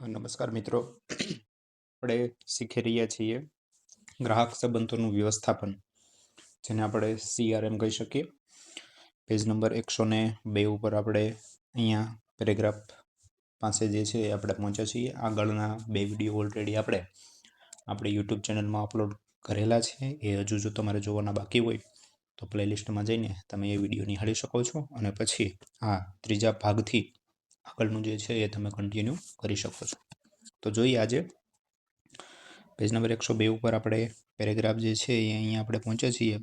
નમસ્કાર મિત્રો. આપણે શીખી રહ્યા છીએ ગ્રાહક સંબંધોનું વ્યવસ્થાપન, જેને આપણે સીઆરએમ કહી શકીએ. પેજ નંબર એકસો ને બે ઉપર આપણે અહીંયા પેરેગ્રાફ પાસે જે છે એ આપણે પહોંચ્યા છીએ. આગળના બે વીડિયો ઓલરેડી આપણે આપણી યુટ્યુબ ચેનલમાં અપલોડ કરેલા છે. એ હજુ જો તમારે જોવાના બાકી હોય તો પ્લેલિસ્ટમાં જઈને તમે એ વીડિયો નિહાળી શકો છો. અને પછી આ ત્રીજા ભાગથી આગળનું જે છે એ તમે કન્ટિન્યુ કરી શકો છો. તો જોઈએ આજે પેજ નંબર એકસો બે ઉપર આપણે પેરેગ્રાફ જે છે એ અહીંયા આપણે પહોંચ્યા છીએ.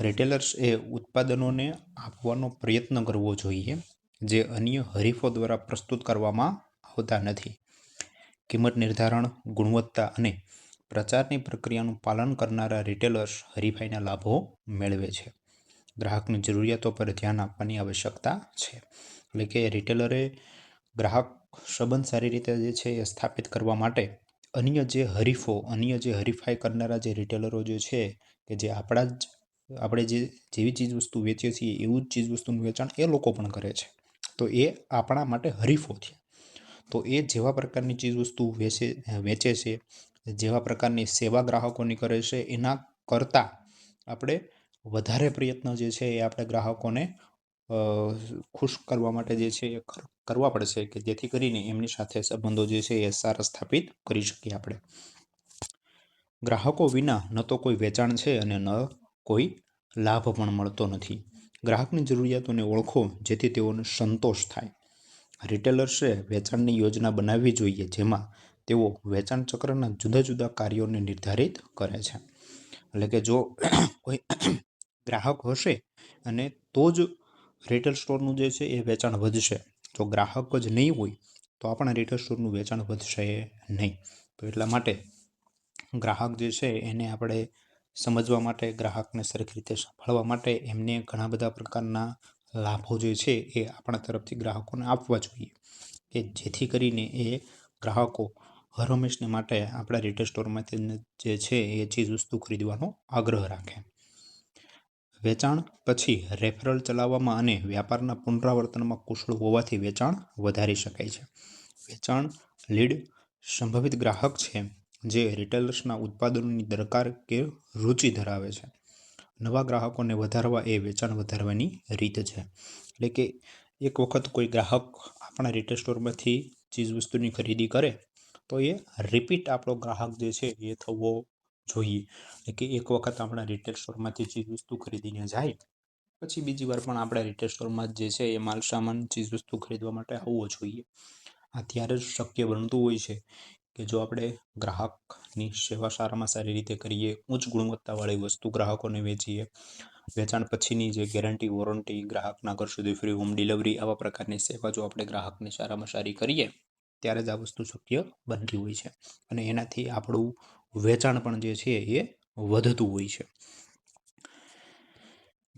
રિટેલર્સ એ ઉત્પાદનોને આપવાનો પ્રયત્ન કરવો જોઈએ, જે અન્ય હરીફો દ્વારા પ્રસ્તુત કરવામાં આવતા નથી. કિંમત નિર્ધારણ, ગુણવત્તા અને પ્રચારની પ્રક્રિયાનું પાલન કરનારા રિટેલર્સ હરીફાઈના લાભો મેળવે છે. ગ્રાહકની જરૂરિયાતો પર ધ્યાન આપવાની આવશ્યકતા છે. એટલે કે રિટેલરે ગ્રાહક સંબંધ સારી રીતે જે છે એ સ્થાપિત કરવા માટે અન્ય જે હરીફો, અન્ય જે હરીફાઈ કરનારા જે રિટેલરો જે છે કે જે આપણા જ, આપણે જે જેવી ચીજ વસ્તુ વેચીએ છીએ, એવું જ ચીજ વસ્તુનું વેચાણ એ લોકો પણ કરે છે. તો એ આપણા માટે હરીફો છે. તો એ જેવા પ્રકારની ચીજ વસ્તુ વેચે વેચે છે, જેવા પ્રકારની સેવા ગ્રાહકોની કરે છે, એના કરતાં આપણે વધારે પ્રયત્ન જે છે એ આપણે ગ્રાહકોને ખુશ કરવા માટે જે છે એ કરવા પડશે કે જેથી કરીને એમની સાથે સંબંધો જે છે એ સારા સ્થાપિત કરી શકીએ આપણે. ગ્રાહકો વિના ન તો કોઈ વેચાણ છે અને ન કોઈ લાભ પણ મળતો નથી. ગ્રાહકની જરૂરિયાતોને ઓળખો, જેથી તેઓને સંતોષ થાય. રિટેલર્સે વેચાણની યોજના બનાવવી જોઈએ, જેમાં તેઓ વેચાણ ચક્રના જુદા જુદા કાર્યોને નિર્ધારિત કરે છે. એટલે કે જો કોઈ ગ્રાહક હશે અને તો જ રિટેલ સ્ટોરનું જે છે એ વેચાણ વધશે. જો ગ્રાહક જ નહીં હોય, તો આપણા રિટેલ સ્ટોરનું વેચાણ વધશે નહીં. તો એટલા માટે ગ્રાહક જે છે એને આપણે સમજવા માટે, ગ્રાહકને સરખી રીતે સંભાળવા માટે એમને ઘણા બધા પ્રકારના લાભો જે છે એ આપણા તરફથી ગ્રાહકોને આપવા જોઈએ. કે જેથી કરીને એ ગ્રાહકો હર હંમેશને માટે આપણા રિટેલ સ્ટોરમાંથી જે છે એ ચીજ વસ્તુ ખરીદવાનો આગ્રહ રાખે. વેચાણ, પછી રેફરલ ચલાવવામાં અને વ્યાપારના પુનરાવર્તનમાં કુશળ હોવાથી વેચાણ વધારી શકાય છે. વેચાણ લીડ સંભવિત ગ્રાહક છે, જે રિટેલર્સના ઉત્પાદનોની દરકાર કે રુચિ ધરાવે છે. નવા ગ્રાહકોને વધારવા એ વેચાણ વધારવાની રીત છે. એટલે કે એક વખત કોઈ ગ્રાહક આપણા રિટેલ સ્ટોરમાંથી ચીજ વસ્તુની ખરીદી કરે, તો એ રિપીટ આપણો ગ્રાહક જે છે એ થવો જોઈએ. એટલે કે એક વખત આપણા રિટેલ સ્ટોરમાંથી ચીજ વસ્તુ ખરીદીને જાય, પછી બીજી વાર પણ આપણા રિટેલ સ્ટોરમાં જે છે એ માલ સામાન ચીજ વસ્તુ ખરીદવા માટે આવવો જોઈએ. આ ત્યારે જ શક્ય બનતું હોય છે કે જો આપણે ગ્રાહકની સેવા સારામાં સારી રીતે કરીએ, ઉચ્ચ ગુણવત્તાવાળી વસ્તુ ગ્રાહકોને વેચીએ, વેચાણ પછીની જે ગેરંટી વોરંટી ગ્રાહકના ઘર સુધી ફ્રી હોમ ડિલિવરી આવા પ્રકારની સેવા જો આપણે ગ્રાહકને સારામાં સારી કરીએ, ત્યારે જ આ વસ્તુ શક્ય બનતી હોય છે. અને એનાથી આપણું વેચાણ પણ જે છે એ વધતું હોય છે.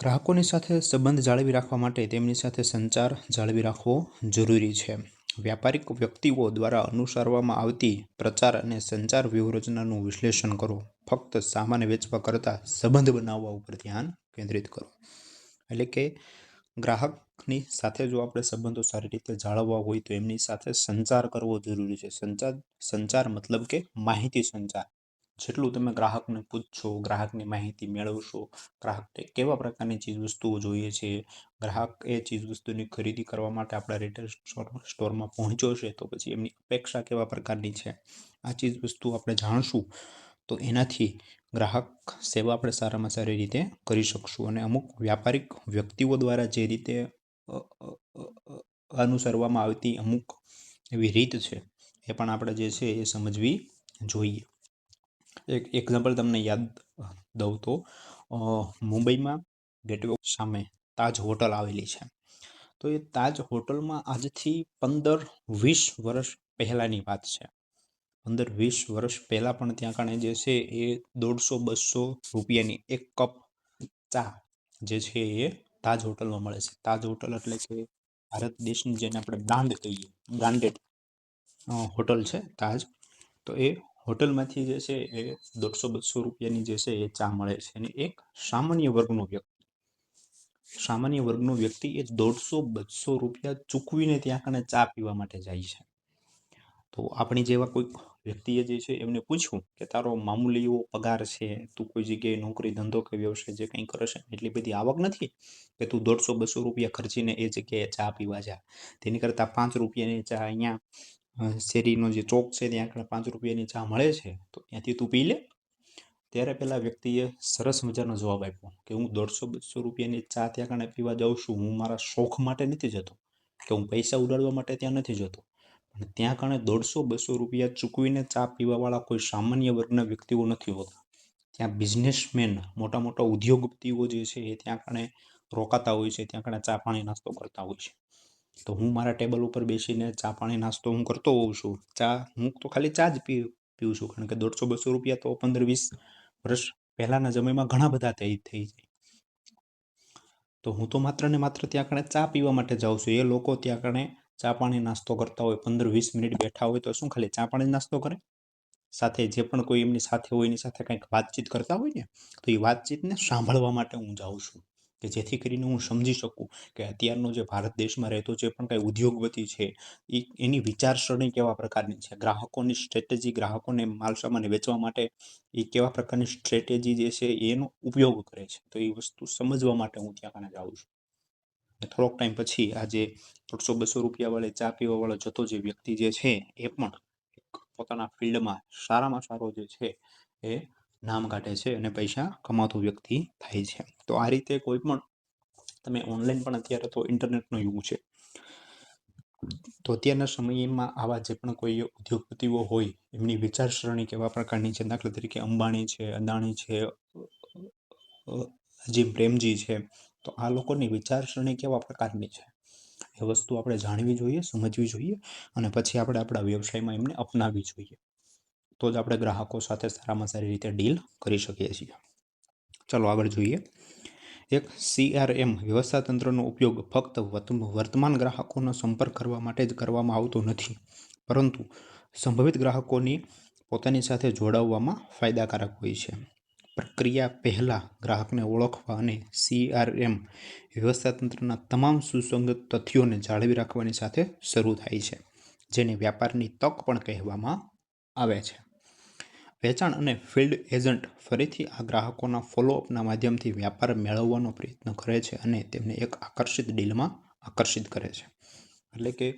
ગ્રાહકોની સાથે સંબંધ જાળવી રાખવા માટે તેમની સાથે સંચાર જાળવી રાખવો જરૂરી છે. વ્યાપારિક વ્યક્તિઓ દ્વારા અનુસરવામાં આવતી પ્રચાર અને સંચાર વ્યૂહરચનાનું વિશ્લેષણ કરો. ફક્ત સામાન વેચવા કરતાં સંબંધ બનાવવા ઉપર ધ્યાન કેન્દ્રિત કરો. એટલે કે ગ્રાહકની સાથે જો આપણે સંબંધો સારી રીતે જાળવવા હોય તો એમની સાથે સંચાર કરવો જરૂરી છે. સંચાર સંચાર મતલબ કે માહિતી સંચાર. જેટલું તમે ગ્રાહકને પૂછશો, ગ્રાહકની માહિતી મેળવશો, ગ્રાહકને કેવા પ્રકારની ચીજ વસ્તુઓ જોઈએ છે, ગ્રાહક એ ચીજ વસ્તુની ખરીદી કરવા માટે આપણા રિટેલ સ્ટોરમાં પહોંચ્યો છે, તો પછી એમની અપેક્ષા કેવા પ્રકારની છે? આ ચીજ વસ્તુ આપણે જાણશું, તો એનાથી ગ્રાહક સેવા આપણે સારામાં સારી રીતે કરી શકશું. અને અમુક વ્યાપારિક વ્યક્તિઓ દ્વારા જે રીતે અનુસરવામાં આવતી અમુક એવી રીત છે, એ પણ આપણે જે છે એ સમજવી જોઈએ. એક એક્ઝામ્પલ તમને યાદ દઉં તો મુંબઈમાં ગેટવે સામે તાજ હોટલ આવેલી છે. તો એ તાજ હોટલમાં આજથી પંદર વીસ વર્ષ પહેલાંની વાત છે. પંદર વીસ વર્ષ પહેલાં પણ ત્યાં કાણે જે છે એ દોઢસો બસો રૂપિયાની એક કપ ચા જે છે એ તાજ હોટલમાં મળે છે. તાજ હોટલ એટલે કે ભારત દેશની જેને આપણે બ્રાન્ડ કહીએ, બ્રાન્ડેડ હોટલ છે તાજ. તો એ હોટલમાંથી જે છે એ દોઢસો બસો રૂપિયાની જે છે એ ચા મળે છે અને એક સામાન્ય વર્ગનો વ્યક્તિ સામાન્ય વર્ગનો વ્યક્તિ એ દોઢસો બસો રૂપિયા ચૂકવીને ત્યાં કને ચા પીવા માટે જાય છે. તો આપણી જેવા કોઈક વ્યક્તિએ જે છે એમને પૂછ્યું કે તારો મામૂલી એવો પગાર છે, તું કોઈ જગ્યાએ નોકરી, ધંધો કે વ્યવસાય જે કંઈ કરે છે, એટલી બધી આવક નથી કે તું દોઢસો બસો રૂપિયા ખર્ચીને એ જગ્યાએ ચા પીવા જા. તેની કરતાં પાંચ રૂપિયાની ચા અહીંયા શેરીનો જે ચોક છે, ત્યાં આગળ પાંચ રૂપિયાની ચા મળે છે, તો ત્યાંથી તું પી લે. ત્યારે પેલા વ્યક્તિએ સરસ મજાનો જવાબ આપ્યો કે હું દોઢસો બસો રૂપિયાની ચા ત્યાં આગળ પીવા જાઉં છું. હું મારા શોખ માટે નથી જતો કે હું પૈસા ઉડાડવા માટે ત્યાં નથી જતો. પણ ત્યાં કારણે દોઢસો બસો રૂપિયા ચૂકવીને ચા પીવાવાળા કોઈ સામાન્ય વર્ગના વ્યક્તિઓ નથી હોતા. ત્યાં બિઝનેસમેન મોટા મોટા ઉદ્યોગપતિઓ જે છે, એ ત્યાં કણે રોકાતા હોય છે, ત્યાં કણે ચા પાણી નાસ્તો કરતા હોય છે. તો હું મારા ટેબલ ઉપર બેસીને ચા પાણી નાસ્તો હું કરતો હોઉં છું. ચા હું તો ખાલી ચા જ પી, પીઉં છું. કારણ કે દોઢસો બસો રૂપિયા તો પંદર વીસ વર્ષ પહેલાંના સમયમાં ઘણા બધા થઈ થઈ જાય. તો હું તો માત્ર ને માત્ર ત્યાં કણે ચા પીવા માટે જાઉં છું. એ લોકો ત્યાં કણે ચા પાણી નાસ્તો કરતા હોય, પંદર વીસ મિનિટ બેઠા હોય તો શું ખાલી ચા પાણી નાસ્તો કરે? સાથે જે પણ કોઈ એમની સાથે હોય એની સાથે કંઈક વાતચીત કરતા હોય ને, તો એ વાતચીતને સાંભળવા માટે હું જાઉં છું. કે જેથી કરીને હું સમજી શકું કે અત્યારનો જે ભારત દેશમાં રહેતો જે પણ કાંઈ ઉદ્યોગપતિ છે. એ, એની વિચારસરણી કેવા પ્રકારની છે? ગ્રાહકોની સ્ટ્રેટેજી ગ્રાહકોને માલ સામાન વેચવા માટે એ કેવા પ્રકારની સ્ટ્રેટેજી જે છે એનો ઉપયોગ કરે છે? તો એ વસ્તુ સમજવા માટે હું ત્યાં કાને જાઉં છું. થોડોક ટાઈમ પછી આજે દોઢસો બસો રૂપિયાવાળે ચા પીવાવાળો જતો જે વ્યક્તિ જે છે એ પણ પોતાના ફિલ્ડમાં સારામાં સારો જે છે એ નામ કાઢે છે અને પૈસા કમાતો વ્યક્તિ થાય છે. તો આ રીતે કોઈ પણ તમે ઓનલાઈન પણ અત્યારે તો ઇન્ટરનેટનો યુગ છે. તો અત્યારના સમયમાં આવા જે પણ કોઈ ઉદ્યોગપતિઓ હોય, એમની વિચારસરણી કેવા પ્રકારની છે? દાખલા તરીકે અંબાણી છે, અદાણી છે અજીમ પ્રેમજી છે. તો આ લોકોની વિચારસરણી કેવા પ્રકારની છે? એ વસ્તુ આપણે જાણવી જોઈએ, સમજવી જોઈએ અને પછી આપણે આપણા વ્યવસાયમાં એમને અપનાવવી જોઈએ. તો જ આપણે ગ્રાહકો સાથે સારામાં સારી રીતે ડીલ કરી શકીએ છીએ. ચલો આગળ જોઈએ. એક સીઆરએમ વ્યવસ્થા તંત્રનો ઉપયોગ ફક્ત વર્ત- વર્તમાન ગ્રાહકોનો સંપર્ક કરવા માટે જ કરવામાં આવતો નથી. પરંતુ સંભવિત ગ્રાહકોની પોતાની સાથે જોડાવવામાં ફાયદાકારક હોય છે. પ્રક્રિયા પહેલાં ગ્રાહકને ઓળખવા અને સીઆરએમ વ્યવસ્થા તંત્રના તમામ સુસંગત તથ્યોને જાળવી રાખવાની સાથે શરૂ થાય છે, જેને વ્યાપારની તક પણ કહેવામાં આવે છે. વેચાણ અને ફિલ્ડ એજન્ટ ફરીથી આ ગ્રાહકોના ફોલોઅપના માધ્યમથી વ્યાપાર મેળવવાનો પ્રયત્ન કરે છે અને તેમને એક આકર્ષિત ડીલમાં આકર્ષિત કરે છે. એટલે કે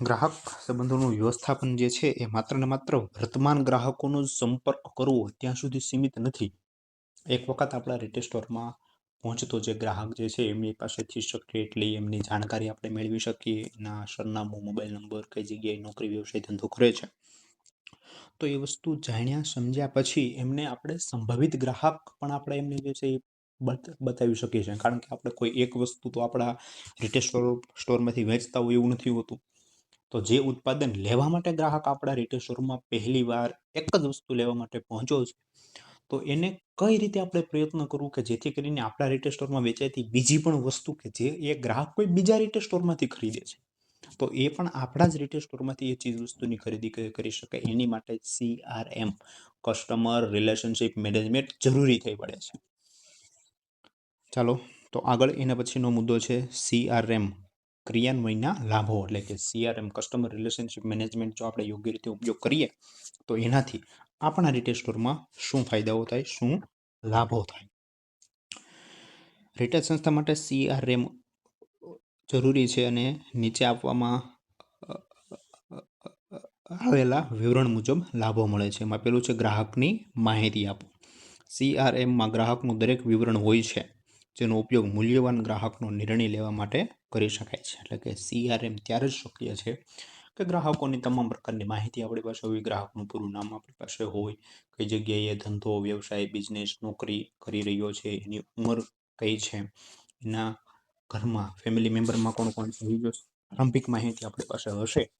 ગ્રાહક સંબંધોનું વ્યવસ્થાપન જે છે એ માત્ર ને માત્ર વર્તમાન ગ્રાહકોનો જ સંપર્ક કરવો ત્યાં સુધી સીમિત નથી. એક વખત આપણા રિટેલ સ્ટોરમાં પહોંચતો જે ગ્રાહક જે છે એમની પાસેથી શક્ય એટલી એમની જાણકારી આપણે મેળવી શકીએ. એના સરનામું મોબાઈલ નંબર કઈ જગ્યાએ નોકરી, વ્યવસાય ધંધો કરે છે. તો એ વસ્તુ જાણ્યા, સમજ્યા પછી એમને આપણે સંભવિત ગ્રાહક પણ આપણે એમને જે છે એ બત- બતાવી શકીએ છીએ. કારણ કે આપણે કોઈ એક વસ્તુ તો આપણા રિટેલ સ્ટોર સ્ટોરમાંથી વેચતા હોય એવું નથી હોતું. તો જે ઉત્પાદન લેવા માટે ગ્રાહક આપણા રિટેલ સ્ટોરમાં પહેલી વાર એક જ વસ્તુ લેવા માટે પહોંચ્યો છે, તો એને કઈ રીતે આપણે પ્રયત્ન કરવું કે જેથી કરીને આપણા રિટેલ સ્ટોરમાં વેચાતી બીજી પણ વસ્તુ કે જે એ ગ્રાહક કોઈ બીજા રિટેલ સ્ટોરમાંથી ખરીદે છે? તો એ પણ આપણા જ રિટેલ સ્ટોરમાંથી એ ચીજ વસ્તુની ખરીદી કરી શકે એની માટે સીઆરએમ કસ્ટમર રિલેશનશિપ મેનેજમેન્ટ જરૂરી થઈ પડે છે. ચાલો, તો આગળ એના પછીનો મુદ્દો છે સીઆરએમ ક્રિયાન્વયના લાભો એટલે કે સીઆરએમ કસ્ટમર રિલેશનશિપ મેનેજમેન્ટ જો આપણે યોગ્ય રીતે ઉપયોગ કરીએ, તો એનાથી આપણા રિટેલ સ્ટોરમાં શું ફાયદાઓ થાય, શું લાભો થાય. રિટેલ સંસ્થા માટે સીઆરએમ જરૂરી છે અને નીચે આપવામાં આવેલા વિવરણ મુજબ લાભો મળે છે. એમાં પેલું છે, ગ્રાહકની માહિતી આપો. સીઆરએમમાં ગ્રાહકનું દરેક વિવરણ હોય છે, જેનો ઉપયોગ મૂલ્યવાન ગ્રાહકનો નિર્ણય લેવા માટે કરી શકાય છે. એટલે કે સીઆરએમ ત્યારે જ શક્ય છે કે ગ્રાહકોની તમામ પ્રકારની માહિતી આપણી પાસે હોય, ગ્રાહકનું પૂરું નામ આપણી પાસે હોય, કઈ જગ્યાએ ધંધો, વ્યવસાય બિઝનેસ નોકરી કરી રહ્યો છે, એની ઉંમર કઈ છે, એના ઘરમાં ફેમિલી મેમ્બરમાં કોણ કોણ છે? જો પ્રારંભિક માહિતી આપણી પાસે હશે.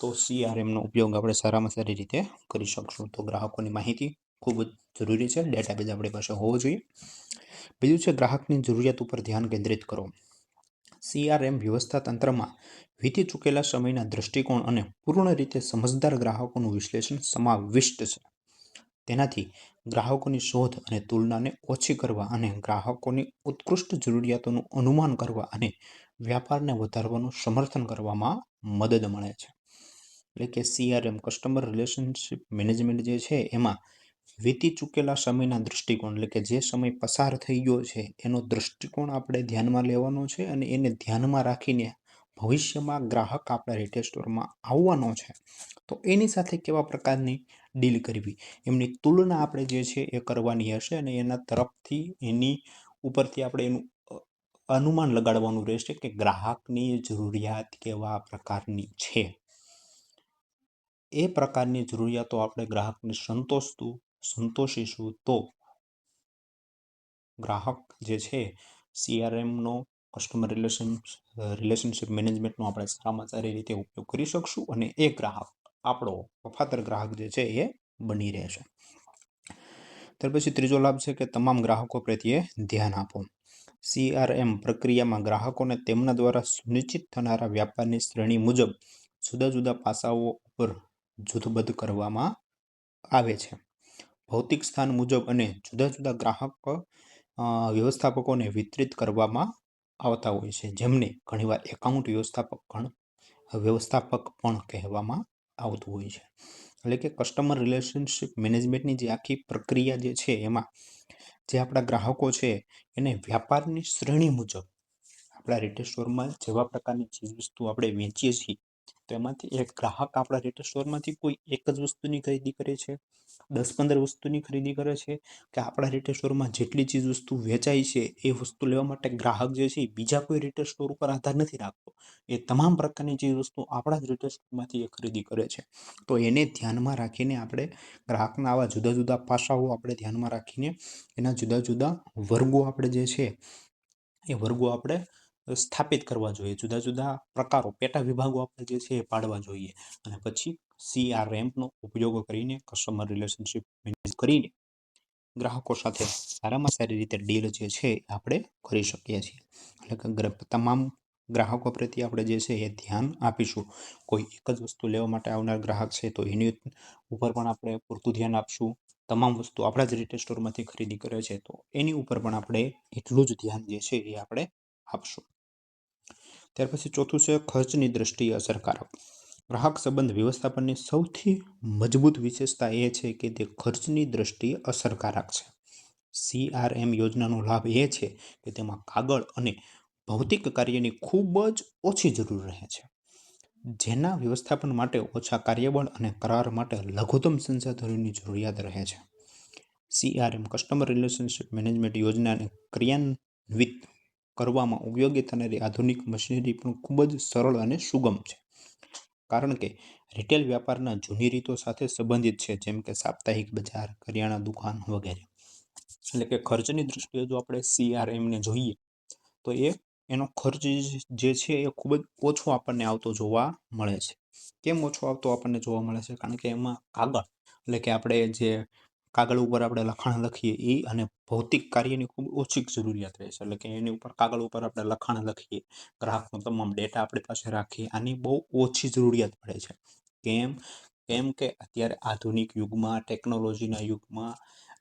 તો સીઆરએમનો ઉપયોગ આપણે સારામાં સારી રીતે કરી શકશું. તો ગ્રાહકોની માહિતી ખૂબ જ જરૂરી છે. ડેટાબેઝ આપણી પાસે હોવો જોઈએ. બીજું છે ગ્રાહકની જરૂરિયાત ઉપર ધ્યાન કેન્દ્રિત કરો. સીઆરએમ વ્યવસ્થા તંત્રમાં વીતી ચૂકેલા સમયના દૃષ્ટિકોણ અને પૂર્ણ રીતે સમજદાર ગ્રાહકોનું વિશ્લેષણ સમાવિષ્ટ છે. તેનાથી ગ્રાહકોની શોધ અને તુલનાને ઓછી કરવા અને ગ્રાહકોની ઉત્કૃષ્ટ જરૂરિયાતોનું અનુમાન કરવા અને વ્યાપારને વધારવાનું સમર્થન કરવામાં મદદ મળે છે. એટલે કે સીઆરએમ કસ્ટમર રિલેશનશિપ મેનેજમેન્ટ જે છે, એમાં વીતી ચૂકેલા સમયના દૃષ્ટિકોણ એટલે કે જે સમય પસાર થઈ ગયો છે, એનો દૃષ્ટિકોણ આપણે ધ્યાનમાં લેવાનો છે અને એને ધ્યાનમાં રાખીને ભવિષ્યમાં ગ્રાહક આપણા રિટેલ સ્ટોરમાં આવવાનો છે. તો એની સાથે કેવા પ્રકારની ડીલ કરવી. એમની તુલના આપણે જે છે એ કરવાની હશે અને એના તરફથી એની ઉપરથી આપણે એનું અનુમાન લગાડવાનું રહેશે કે ગ્રાહકની જરૂરિયાત કેવા પ્રકારની છે. એ પ્રકારની જરૂરિયાતો આપણે ગ્રાહકને સંતોષતું, સંતોષીશું તો ગ્રાહક જે છે, સીઆરએમનો કસ્ટમર રિલેશન રિલેશનશિપ મેનેજમેન્ટનો આપણે સારામાં સારી રીતે ઉપયોગ કરી શકશું અને એ ગ્રાહક આપણો વફાદાર ગ્રાહક જે છે એ બની રહેશે ત્યાર પછી ત્રીજો લાભ છે કે તમામ ગ્રાહકો પ્રત્યે ધ્યાન આપો. સીઆરએમ પ્રક્રિયામાં ગ્રાહકોને તેમના દ્વારા સુનિશ્ચિત થનારા વ્યાપારની શ્રેણી મુજબ જુદા જુદા પાસાઓ ઉપર જૂથબદ્ધ કરવામાં આવે છે. ભૌતિક સ્થાન મુજબ અને જુદા જુદા ગ્રાહક વ્યવસ્થાપકોને વિતરિત કરવામાં આવતા હોય છે. જેમને ઘણીવાર એકાઉન્ટ વ્યવસ્થાપક પણ વ્યવસ્થાપક પણ કહેવામાં આવતું હોય છે. એટલે કે કસ્ટમર રિલેશનશિપ મેનેજમેન્ટની જે આખી પ્રક્રિયા જે છે એમાં જે આપણા ગ્રાહકો છે એને વ્યાપારની શ્રેણી મુજબ આપણા રિટેલ સ્ટોરમાં જેવા પ્રકારની ચીજ વસ્તુ આપણે વેચીએ છીએ તો એમાંથી એક ગ્રાહક આપણા રિટેલ સ્ટોરમાંથી કોઈ એક જ વસ્તુની ખરીદી કરે છે, દસ પંદર વસ્તુની ખરીદી કરે છે, કે આપણા રિટેલ સ્ટોરમાં જેટલી ચીજ વસ્તુ વેચાય છે એ વસ્તુ લેવા માટે ગ્રાહક જે છે બીજા કોઈ રિટેલ સ્ટોર ઉપર આધાર નથી રાખતો. એ તમામ પ્રકારની ચીજ વસ્તુ આપણા જ રિટેલ સ્ટોરમાંથી એ ખરીદી કરે છે. તો એને ધ્યાનમાં રાખીને આપણે ગ્રાહકના આવા જુદા જુદા પાસાઓ આપણે ધ્યાનમાં રાખીને એના જુદા જુદા વર્ગો આપણે જે છે, એ વર્ગો આપણે સ્થાપિત કરવા જોઈએ. જુદા જુદા પ્રકારો, પેટા વિભાગો આપણે જે છે એ પાડવા જોઈએ. અને પછી સીઆરએમનો ઉપયોગ કરીને કસ્ટમર રિલેશનશિપ મેનેજ કરીને ગ્રાહકો સાથે સારામાં સારી રીતે ડીલ જે છે આપણે કરી શકીએ છીએ. એટલે કે તમામ ગ્રાહકો પ્રત્યે આપણે જે છે એ ધ્યાન આપીશું. કોઈ એક જ વસ્તુ લેવા માટે આવનાર ગ્રાહક છે તો એની ઉપર પણ આપણે પૂરતું ધ્યાન આપશું. તમામ વસ્તુ આપણા જ રિટેલ સ્ટોરમાંથી ખરીદી કરે છે તો એની ઉપર પણ આપણે એટલું જ ધ્યાન જે છે એ આપણે આપશું. ત્યાર પછી ચોથું છે ખર્ચની દ્રષ્ટિએ અસરકારક. ગ્રાહક સંબંધ વ્યવસ્થાપનની સૌથી મજબૂત વિશેષતા એ છે કે તે ખર્ચની દ્રષ્ટિએ અસરકારક છે. સીઆરએમ યોજનાનો લાભ એ છે કે તેમાં કાગળ અને ભૌતિક કાર્યની ખૂબ જ ઓછી જરૂર રહે છે. જેના વ્યવસ્થાપન માટે ઓછા કાર્યબળ અને કરાર માટે લઘુત્તમ સંસાધનોની જરૂરિયાત રહે છે. સીઆરએમ કસ્ટમર રિલેશનશિપ મેનેજમેન્ટ યોજનાને ક્રિયાન્વિત કરવામાં ઉપયોગી થનારી આધુનિક મશીનરી પણ ખૂબ જ સરળ અને સુગમ છે. કારણ કે રિટેલ વ્યાપારના જૂની રીતો સાથે સંબંધિત છે, જેમ કે સાપ્તાહિક બજાર કરિયાણા દુકાન વગેરે. એટલે કે ખર્ચની દૃષ્ટિએ જો આપણે સીઆરએમને જોઈએ, તો એ, એનો ખર્ચ જે છે એ ખૂબ જ ઓછો આપણને આવતો જોવા મળે છે. કેમ ઓછો આવતો આપણને જોવા મળે છે? કારણ કે એમાં કાગળ, એટલે કે આપણે જે કાગળ ઉપર આપણે લખાણ લખીએ એ અને ભૌતિક કાર્યની ખૂબ ઓછી જરૂરિયાત રહે છે. એટલે કે એની ઉપર કાગળ ઉપર આપણે લખાણ લખીએ, ગ્રાહકનો તમામ ડેટા આપણી પાસે રાખીએ, આની બહુ ઓછી જરૂરિયાત પડે છે. કેમ? કેમ કે અત્યારે આધુનિક યુગમાં, ટેકનોલોજીના યુગમાં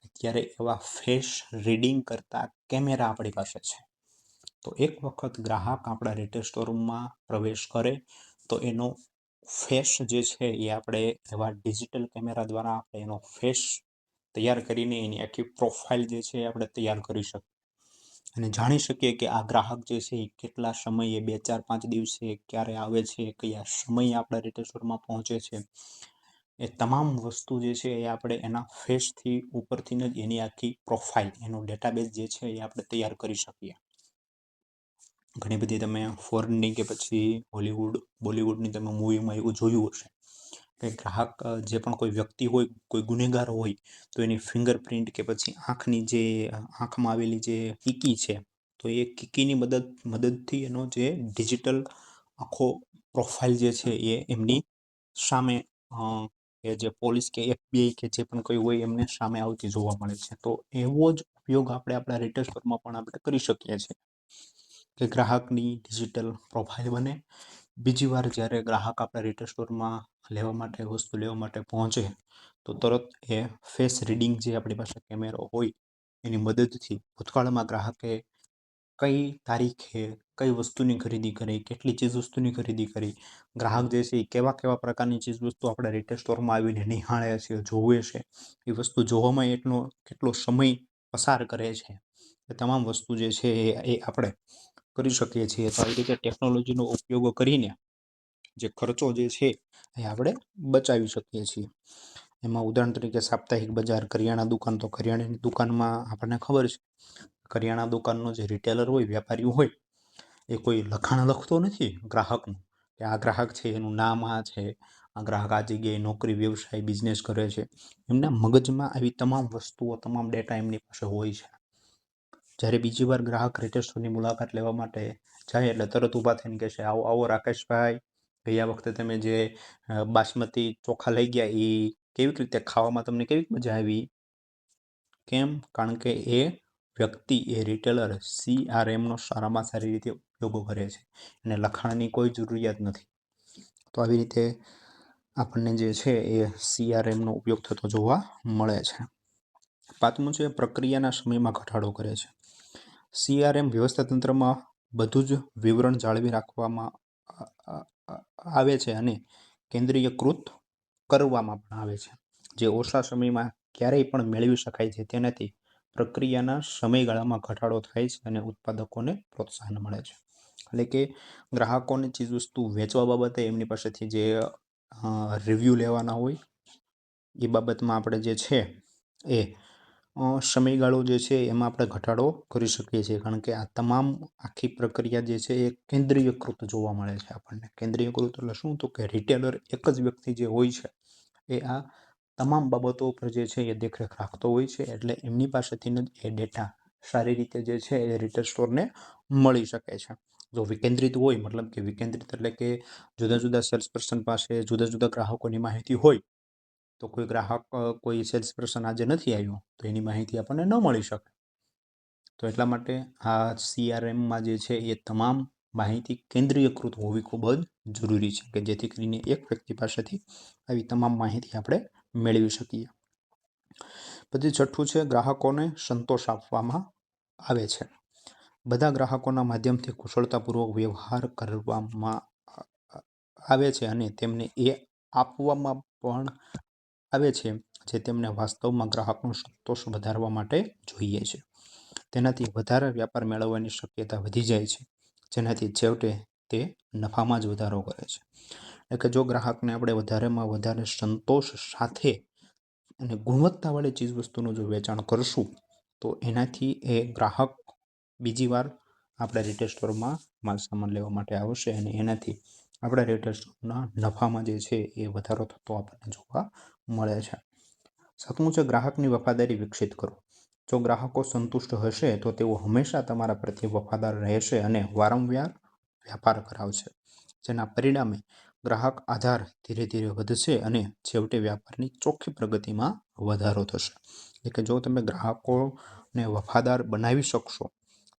અત્યારે એવા ફેસ રીડિંગ કરતા કેમેરા આપણી પાસે છે. તો એક વખત ગ્રાહક આપણા રિટેલ સ્ટોરમાં પ્રવેશ કરે, તો એનો ફેસ જે છે એ આપણે એવા ડિજિટલ કેમેરા દ્વારા આપણે એનો ફેસ તૈયાર કરીને એની આખી પ્રોફાઇલ જે છે આપણે તૈયાર કરી શકીએ. અને જાણી શકીએ કે આ ગ્રાહક જે છે એ કેટલા સમયે બે, ચાર, પાંચ દિવસે ક્યારે આવે છે, કયા સમયે આપણા રિટેલ સ્ટોરમાં પહોંચે છે. એ તમામ વસ્તુ જે છે એ આપણે એના ફેસથી ઉપરથી જ એની આખી પ્રોફાઇલ એનો ડેટાબેઝ જે છે એ આપણે તૈયાર કરી શકીએ. ઘણી બધી તમે ફોરેનની કે પછી હોલિવૂડ બોલિવૂડની તમે મૂવીમાં એવું જોયું હશે. કે ગ્રાહક જે પણ કોઈ વ્યક્તિ હોય, કોઈ ગુનેગાર હોય, તો એની ફિંગરપ્રિન્ટ કે પછી આંખની જે આંખમાં આવેલી જે કીકી છે, તો એ કીકીની મદદ, મદદથી એનો જે ડિજિટલ આખો પ્રોફાઇલ જે છે એ એમની સામે કે જે પોલીસ કે એફબીઆઈ કે જે પણ કોઈ હોય એમને સામે આવતી જોવા મળે છે. તો એવો જ ઉપયોગ આપણે આપણા રિટેલ સ્ટોરમાં પણ આપણે કરી શકીએ છીએ. કે ગ્રાહકની ડિજિટલ પ્રોફાઇલ બને બીજી વાર જ્યારે ગ્રાહક આપણા રિટેલ સ્ટોરમાં લેવા માટે, વસ્તુ લેવા માટે પહોંચે, તો તરત એ ફેસ રીડિંગ જે આપણી પાસે કેમેરો હોય, એની મદદથી ભૂતકાળમાં ગ્રાહકે કઈ તારીખે કઈ વસ્તુની ખરીદી કરી, કેટલી ચીજ વસ્તુની ખરીદી કરી, ગ્રાહક જે છે એ કેવા કેવા પ્રકારની ચીજ વસ્તુ આપણે રિટેલ સ્ટોરમાં આવીને નિહાળે છે, જોવે છે, એ વસ્તુ જોવામાં એટલો, કેટલો સમય પસાર કરે છે, એ તમામ વસ્તુ જે છે એ આપણે કરી શકીએ છીએ. તો આવી રીતે ટેકનોલોજીનો ઉપયોગ કરીને જે ખર્ચો જે છે એ આપણે બચાવી શકીએ છીએ. એમાં ઉદાહરણ તરીકે સાપ્તાહિક બજાર, કરિયાણા દુકાન. તો કરિયાણાની દુકાનમાં આપણને ખબર છે કરિયાણા દુકાનનો જે રિટેલર હોય વેપારી હોય, એ કોઈ લખાણ લખતો નથી ગ્રાહકનું કે આ ગ્રાહક છે, એનું નામ આ છે, આ ગ્રાહક આ જગ્યાએ નોકરી, વ્યવસાય બિઝનેસ કરે છે. એમના મગજમાં આવી તમામ વસ્તુઓ, તમામ ડેટા એમની પાસે હોય છે. જ્યારે બીજી વાર ગ્રાહક રિટેલ સ્ટોરની મુલાકાત લેવા માટે જાય એટલે તરત ઊભા થઈને કહે છે, આવો આવો રાકેશભાઈ, ગયા વખતે તમે જે બાસમતી ચોખા લઈ ગયા એ કેવી રીતે ખાવામાં તમને કેવી મજા આવી? કેમ? કારણ કે એ વ્યક્તિ, એ રિટેલર સીઆરએમનો સારામાં સારી રીતે ઉપયોગો કરે છે. અને લખાણની કોઈ જરૂરિયાત નથી. તો આવી રીતે આપણને જે છે, એ સીઆરએમનો ઉપયોગ થતો જોવા મળે છે. પાંચમું છે પ્રક્રિયાના સમયમાં ઘટાડો કરે છે. સીઆરએમ વ્યવસ્થા તંત્રમાં બધું જ વિવરણ જાળવી રાખવામાં આવે છે અને કેન્દ્રીયકૃત કરવામાં પણ આવે છે. જે ઓછા સમયમાં ક્યારેય પણ મેળવી શકાય છે તેનાથી પ્રક્રિયાના સમયગાળામાં ઘટાડો થાય છે અને ઉત્પાદકોને પ્રોત્સાહન મળે છે. એટલે કે ગ્રાહકોને ચીજવસ્તુ વેચવા બાબતે એમની પાસેથી જે રિવ્યૂ લેવાના હોય, એ બાબતમાં આપણે જે છે એ સમયગાળો જે છે એમાં આપણે ઘટાડો કરી શકીએ છીએ. કારણ કે આ તમામ આખી પ્રક્રિયા જે છે એ કેન્દ્રીયકૃત જોવા મળે છે આપણને. કેન્દ્રીયકૃત એટલે શું? તો કે રિટેલર એક જ વ્યક્તિ જે હોય છે એ આ તમામ બાબતો ઉપર જે છે એ દેખરેખ રાખતો હોય છે. એટલે એમની પાસેથી જ એ ડેટા સારી રીતે જે છે એ રિટેલ સ્ટોરને મળી શકે છે. જો વિકેન્દ્રિત હોય, મતલબ કે વિકેન્દ્રિત એટલે કે જુદા જુદા સેલ્સ પર્સન પાસે જુદા જુદા ગ્રાહકોની માહિતી હોય તો કોઈ ગ્રાહક કોઈ સેલ્સ પર્સન આજે નથી આવ્યો, તો એની માહિતી આપણને ન મળી શકે. તો એટલા માટે આ સીઆરએમમાં જે છે એ તમામ માહિતી કેન્દ્રીયકૃત હોવી ખૂબ જ જરૂરી છે કે જેથી કરીને એક વ્યક્તિ પાસેથી આવી તમામ માહિતી આપણે મેળવી શકીએ. પછી છઠ્ઠું છે ગ્રાહકોને સંતોષ આપવામાં આવે છે. બધા ગ્રાહકોના માધ્યમથી કુશળતાપૂર્વક વ્યવહાર કરવામાં આવે છે અને તેમને એ આપવામાં પણ આવે છે, જે તેમને વાસ્તવમાં ગ્રાહકનો સંતોષ વધારવા માટે જોઈએ છે. તેનાથી વધારે વ્યાપાર મેળવવાની શક્યતા વધી જાય છે, જેનાથી છેવટે તે નફામાં જ વધારો કરે છે. એટલે કે જો ગ્રાહકને આપણે વધારેમાં વધારે સંતોષ સાથે અને ગુણવત્તાવાળી ચીજવસ્તુનું જો વેચાણ કરશું, તો એનાથી એ ગ્રાહક બીજી વાર આપણા રિટેલ સ્ટોરમાં માલ સામાન લેવા માટે આવશે અને એનાથી આપણા રિટેલ સ્ટોકના નફામાં જે છે એ વધારો થતો આપણને જોવા મળે છે. સાતમું છે ગ્રાહકની વફાદારી વિકસિત કરો. જો ગ્રાહકો સંતુષ્ટ હશે તો તેઓ હંમેશા તમારા પ્રત્યે વફાદાર રહેશે અને વારંવાર વ્યાપાર કરાવશે. જેના પરિણામે ગ્રાહક આધાર ધીરે ધીરે વધશે અને છેવટે વ્યાપારની ચોખ્ખી પ્રગતિમાં વધારો થશે. એટલે કે જો તમે ગ્રાહકોને વફાદાર બનાવી શકશો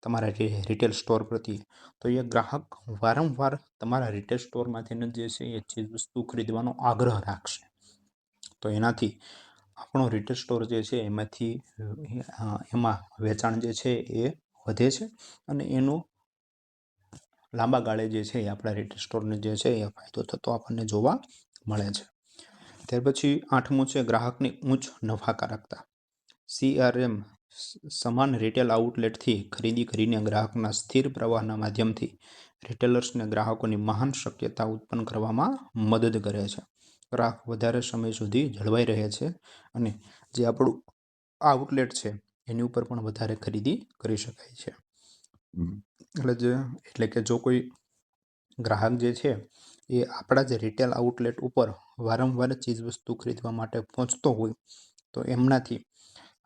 તમારા રિટેલ સ્ટોર પ્રત્યે તો એ ગ્રાહક વારંવાર તમારા રિટેલ સ્ટોરમાંથી જે છે, એ ચીજ વસ્તુ ખરીદવાનો આગ્રહ રાખશે. તો એનાથી આપણો રિટેલ સ્ટોર જે છે, એમાંથી એમાં વેચાણ જે છે, એ વધે છે અને એનો લાંબા ગાળે જે છે, એ આપણા રિટેલ સ્ટોરને જે છે, એ ફાયદો થતો આપણને જોવા મળે છે. ત્યાર પછી આઠમું છે ગ્રાહકની ઊંચ નફાકારકતા. સીઆરએમ સમાન રિટેલ આઉટલેટથી ખરીદી કરીને ગ્રાહકના સ્થિર પ્રવાહના માધ્યમથી રિટેલર્સને ગ્રાહકોની મહાન શક્યતા ઉત્પન્ન કરવામાં મદદ કરે છે. ગ્રાહક વધારે સમય સુધી જળવાઈ રહે છે અને જે આપણું આઉટલેટ છે એની ઉપર પણ વધારે ખરીદી કરી શકાય છે. એટલે જે એટલે કે જો કોઈ ગ્રાહક જે છે એ આપણા જ રિટેલ આઉટલેટ ઉપર વારંવાર ચીજવસ્તુ ખરીદવા માટે પહોંચતો હોય તો એમનાથી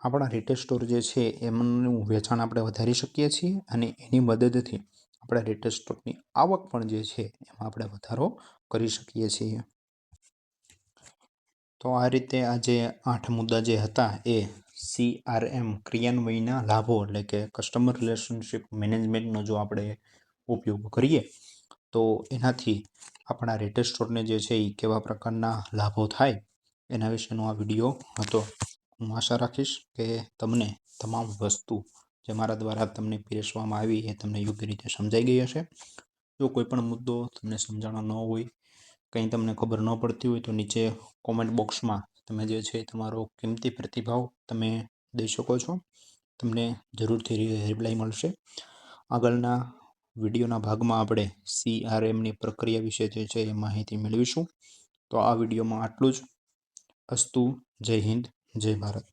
આપણા રિટેલ સ્ટોર જે છે, એમનું વેચાણ આપણે વધારી શકીએ છીએ અને એની મદદથી આપણા રિટેલ સ્ટોરની આવક પણ જે છે, એમાં આપણે વધારો કરી શકીએ છીએ. તો આ રીતે આ જે આઠ મુદ્દા જે હતા એ સીઆરએમ ક્રિયાન્વયના લાભો એટલે કે કસ્ટમર રિલેશનશિપ મેનેજમેન્ટનો જો આપણે ઉપયોગ કરીએ, તો એનાથી આપણા રિટેલ સ્ટોરને જે છે એ કેવા પ્રકારના લાભો થાય એના વિશેનો આ વીડિયો હતો. હું આશા રાખીશ કે તમને તમામ વસ્તુ જે મારા દ્વારા તમને પીરસવામાં આવી એ તમને યોગ્ય રીતે સમજાઈ ગઈ હશે. જો કોઈ પણ મુદ્દો તમને સમજાણો ન હોય, કંઈ તમને ખબર ન પડતી હોય તો નીચે કોમેન્ટ બોક્સમાં તમે જે છે તમારો કિંમતી પ્રતિભાવ તમે દઈ શકો છો. તમને જરૂરથી રિપ્લાય મળશે. આગળના વિડીયોના ભાગમાં આપણે સીઆરએમની પ્રક્રિયા વિશે જે છે એ માહિતી મેળવીશું. તો આ વિડીયોમાં આટલું જ. અસ્તુ, જય હિન્દ. જય ભારત